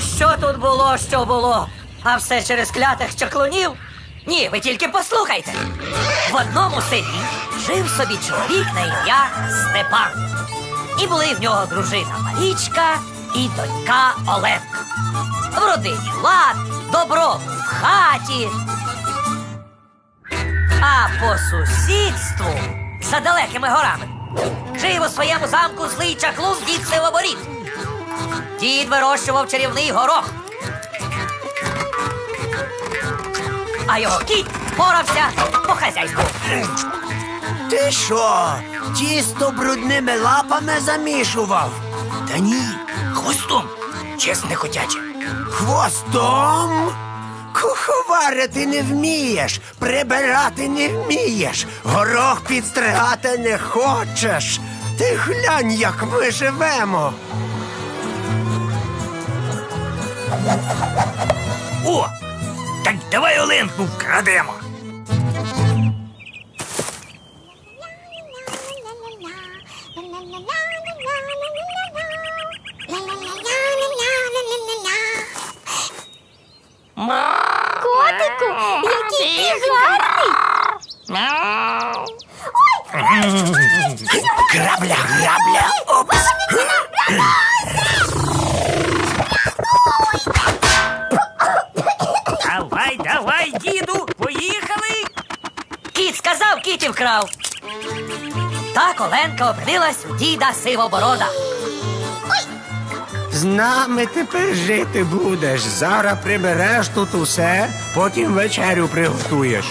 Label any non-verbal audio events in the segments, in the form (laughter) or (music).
Що тут було, що було? А все через клятих чаклунів? Ні, ви тільки послухайте. В одному селі жив собі чоловік на ім'я Степан. І були в нього дружина Марічка і донька Оленка. В родині лад, добро в хаті. А по сусідству, за далекими горами, жив у своєму замку злий чаклун дід Сивоборіт. Дід вирощував чарівний горох. А його кіт порався по хазяйству. Ти що? Тісто брудними лапами замішував? Та ні, хвостом, чесне хотяче. Хвостом? Куховарити не вмієш, прибирати не вмієш, горох підстригати не хочеш. Ти глянь, як ми живемо. О! Так давай Оленку вкрадемо. Котику, який ти гарний! Грабля, грабля, опс. Сказав, кіт і вкрав. Так Оленка опинилась у діда Сивоборода. З нами тепер жити будеш. Зараз прибереш тут усе, потім вечерю приготуєш.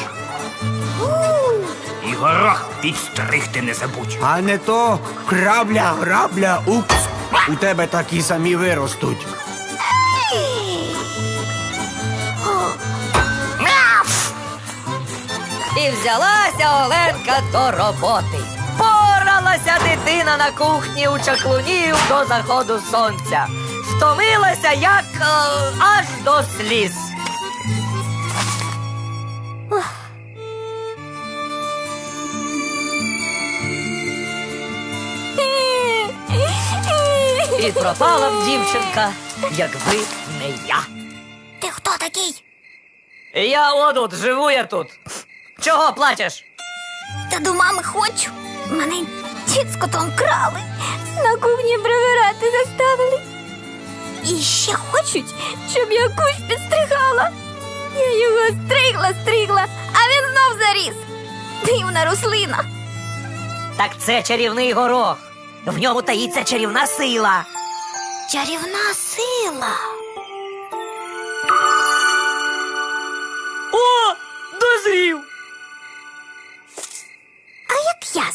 І горох підстригти не забудь. А не то крабля, грабля, упс. У тебе такі самі виростуть. І взялася Оленка до роботи. Поралася дитина на кухні у чаклунів до заходу сонця. Втомилася, як е, аж до сліз. І пропала б дівчинка, якби не я. Ти хто такий? Я отут, живу я тут. Чого плачеш? Та до мами хочу. Мене дід з котом крали. На кухні прибирати заставили. І ще хочуть, щоб я кущ підстригала. Я його стригла, стригла, а він знов заріс. Дивна рослина. Так це чарівний горох. В ньому таїться чарівна сила. Чарівна сила.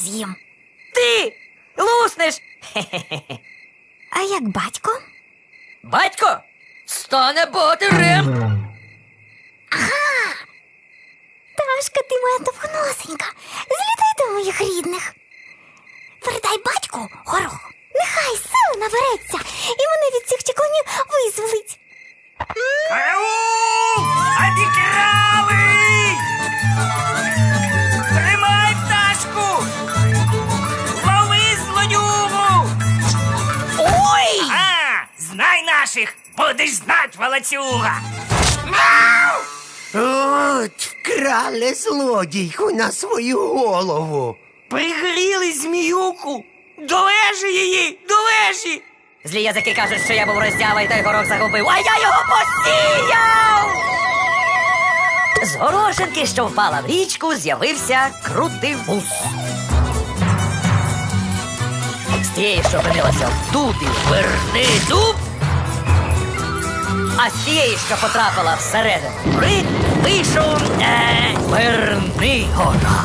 З'їм? Ти луснеш. (laughs) А як батько? Батько стане богатирем. Ташка, ти моя довгоносенька. Злітай до моїх рідних. Передай батьку горох. Нехай сили набереться, і мене від цих чеклунів визволить. Караул! Обікрали! Будеш знать, волоцюга! От, вкрали злодійку на свою голову. Пригріли зміюку! До вежі її! До вежі! Злі язики кажуть, що я був роздява і той горох загубив, а я його посіяв! З горошинки, що впала в річку, з'явився крутий вус. З тієї, що опинилася в дубі, верни дуб. А з тієї, що потрапила всередину гори, вийшов не верни гора.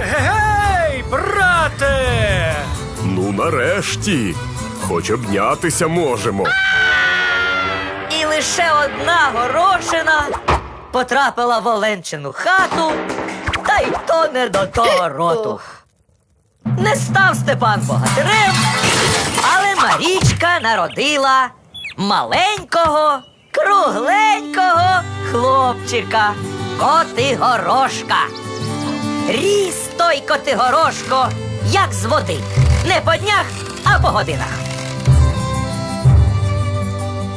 Гей, брате! Ну, нарешті. Хоч обнятися можемо. І лише одна горошина потрапила в Оленчину хату, та й то не до того роту. Не став Степан богатирем, але Марічка народила маленького, кругленького хлопчика Котигорошка. Ріс той Котигорошко, як з води. Не по днях, а по годинах.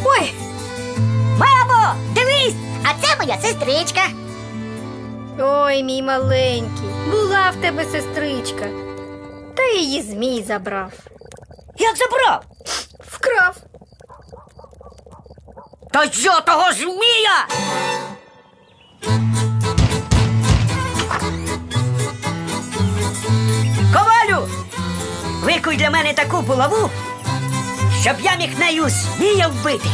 Ой, Мамо, дивись! а це моя сестричка. Ой, мій маленький, була в тебе сестричка. Та її змій забрав. Як забрав? Вкрав. Та що того змія? Ковалю! Викуй для мене таку булаву, щоб я міг нею змія вбити.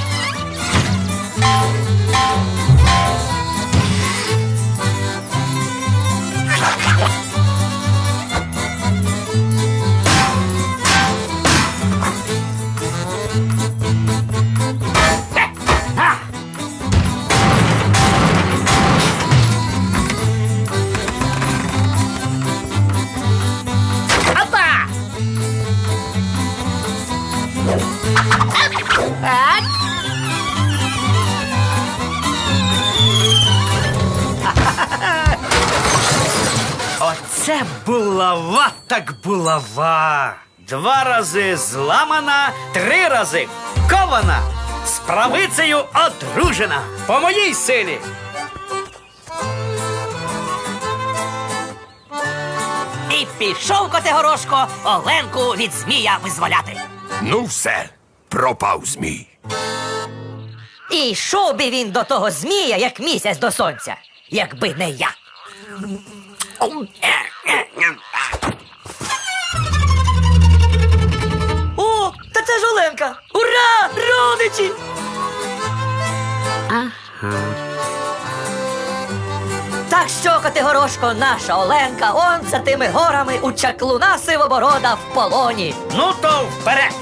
Булава так булава. Два рази зламана, три рази кована. З правицею одружена. По моїй силі. І пішов Котигорошко Оленку від змія визволяти. Ну все, пропав змій. І йшов би він до того змія, як місяць до сонця, якби не я. О, Оленка! Ура! Родичі! Так що, Котигорошко, наша Оленка, он за тими горами у чаклуна сивоборода в полоні. Ну то вперед.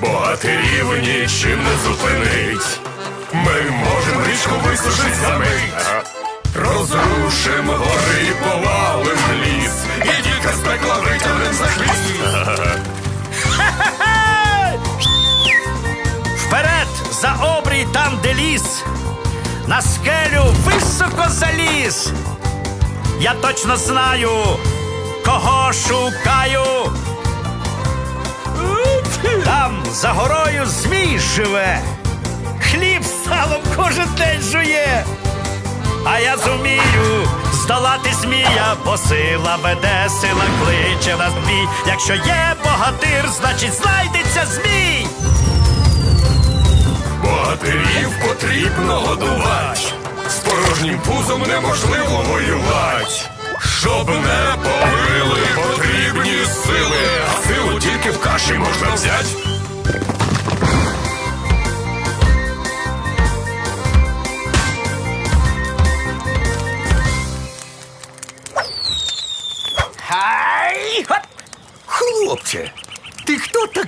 Богатирів нічим не зупинить. Ми можемо річку висушить за мить. Розрушим гори і повалим ліс. З пекла витягнем за хвіст. Вперед за обрій там, де ліс. На скелю високо заліз. Я точно знаю, кого шукаю. Там за горою змій живе. Хліб з салом кожен день жує. А я зумію здолати змія, бо сила веде, сила кличе на бій. Якщо є богатир, значить знайдеться змій. Богатирів потрібно годувати. З порожнім пузом неможливо воювати. Щоб не побили потрібні сили, а силу тільки в каші можна взяти.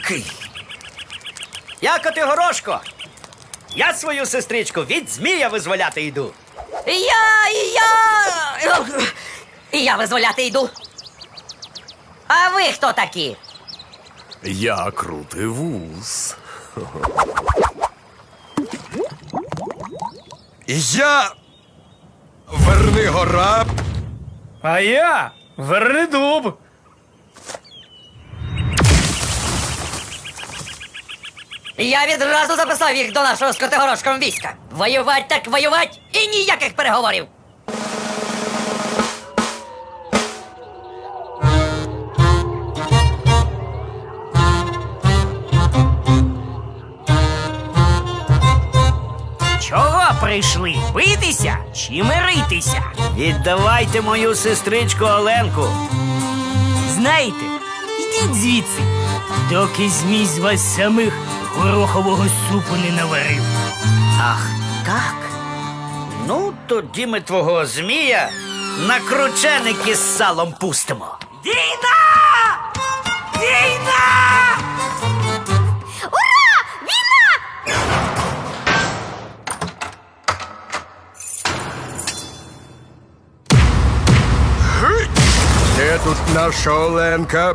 Такий? Я Котигорошко. Я свою сестричку від змія визволяти йду. І я, і я. І я визволяти йду. А ви хто такі? Я крутий вуз. Я. Верни гора. А я Вернедуб. Я відразу записав їх до нашого з Котигорошком війська. Воювать так воювать і ніяких переговорів. Чого прийшли? Битися чи миритися? Віддавайте мою сестричку Оленку. Знаєте, йдіть звідси, доки змій з вас самих горохового супу не наварив. Ах, так. Ну, тоді ми твого змія на крученики з салом пустимо. Війна! Війна! Ура! Війна! Де тут наша Оленка?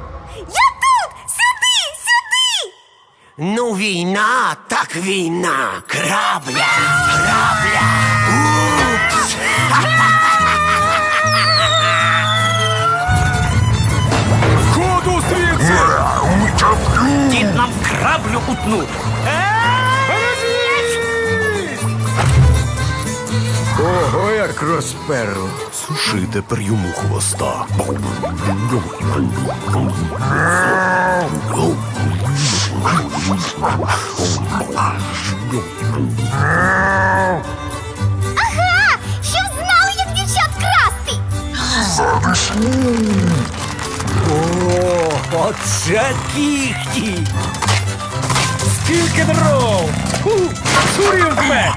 Ну, війна, так війна. Крабля, крабля. Упс. Ходу звідси! Дід нам краблю утнув. Ого, розперло. Суши тепер йому хвоста. Ага! Щоб знали, як дівчат красти! О, оце кіхті! Скільки дров! Сурів вмер!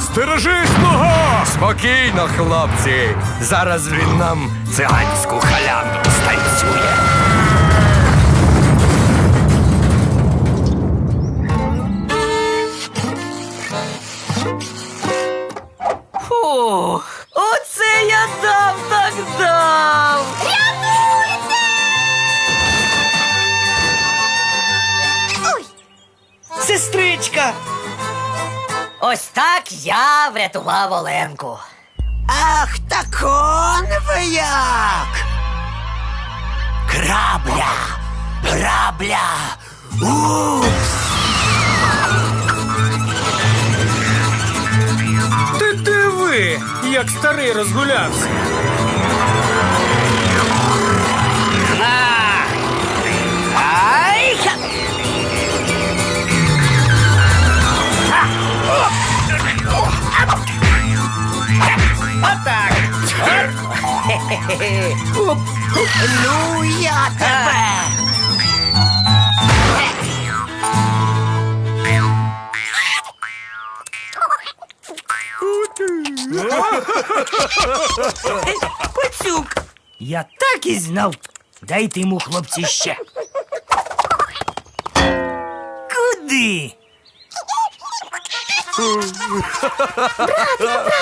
Стережись, нога! Спокійно, хлопці. Зараз він нам циганську халянду станцює. Фух, врятував Оленку. Ах, так он ви як! Крабля! Грабля! Упс! Ти диви, як старий розгулявся. Ну, я тебе! Пацюк! Я так і знав. Дайте йому, хлопці, ще. Куди? А давай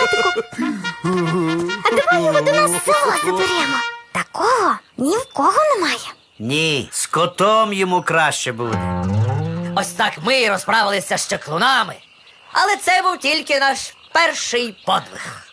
його до нас в село заберемо. Такого ні в кого немає. Ні, з котом йому краще буде. Ось так ми розправилися з чаклунами. Але це був тільки наш перший подвиг.